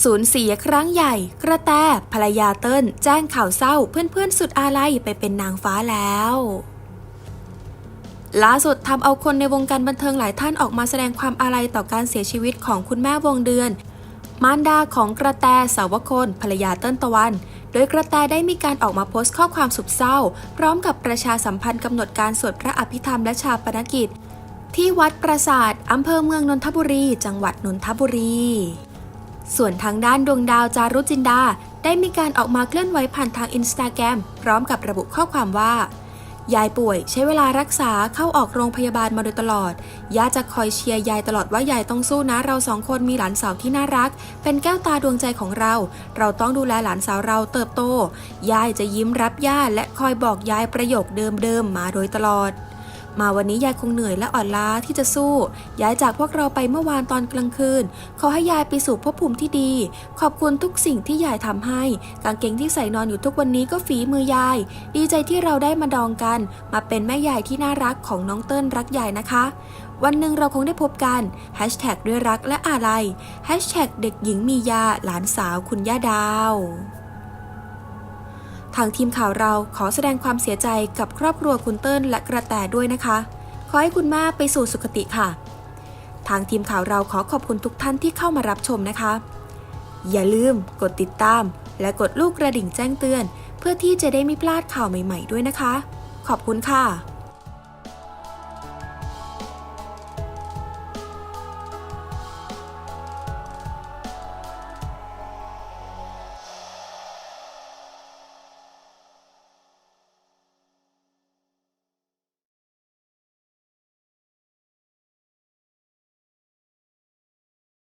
สูญเสียครั้งใหญ่ กระแตภรรยาเติ้ลแจ้งข่าวเศร้าเพื่อนๆ สุดอาลัยไปเป็นนางฟ้าแล้วล่าสุดทำเอาคนในวงการบันเทิงหลายท่านออกมาแสดงความอาลัยต่อการเสียชีวิตของคุณแม่วงเดือน มารดาของกระแตสาวคน ภรรยาเติ้ลตะวัน โดยกระแตได้มีการออกมาโพสต์ข้อความสุดเศร้า พร้อมกับประชาสัมพันธ์กำหนดการสวดพระอภิธรรมและชาปนกิจ ที่วัดปราสาทอำเภอเมืองนนทบุรี จังหวัดนนทบุรี ส่วนทางด้านดวงดาวจารุจินดา ได้มีการออกมาเคลื่อนไหวผ่านทางอินสตาแกรมพร้อมกับระบุข้อความว่า ยายป่วยใช้เวลารักษาเข้าออกโรงพยาบาลมาโดยตลอด ย่าจะคอยเชียร์ยายตลอดว่ายายต้องสู้นะ เราสองคนมีหลานสาวที่น่ารัก เป็นแก้วตาดวงใจของเรา เราต้องดูแลหลานสาวเราเติบโต ยายจะยิ้มรับย่าและคอยบอกยายประโยคเดิมๆมาโดยตลอด มาวันนี้ยายคงเหนื่อยและอ่อนล้าที่จะสู้ ย้ายจากพวกเราไปเมื่อวานตอนกลางคืน ขอให้ยายไปสู่ภพภูมิที่ดี ขอบคุณทุกสิ่งที่ยายทำให้ กางเกงที่ใส่นอนอยู่ทุกวันนี้ก็ฝีมือยาย ดีใจที่เราได้มาดองกัน มาเป็นแม่ยายที่น่ารักของน้องเติ้ลรักยายนะคะ วันหนึ่งเราคงได้พบกันแฮชแท็กด้วยรักและอาลัยแฮชแท็กเด็กหญิงมียาหลานสาวคุณย่าดาว ทางทีมข่าวเราขอแสดงความเสียใจกับครอบครัวคุณเติ้ลและกระแตด้วยนะคะ ขอให้คุณแม่ไปสู่สุคติค่ะ ทางทีมข่าวเราขอขอบคุณทุกท่านที่เข้ามารับชมนะคะ อย่าลืมกดติดตาม และกดลูกกระดิ่งแจ้งเตือน เพื่อที่จะได้ไม่พลาดข่าวใหม่ ๆ ด้วยนะคะ ขอบคุณค่ะ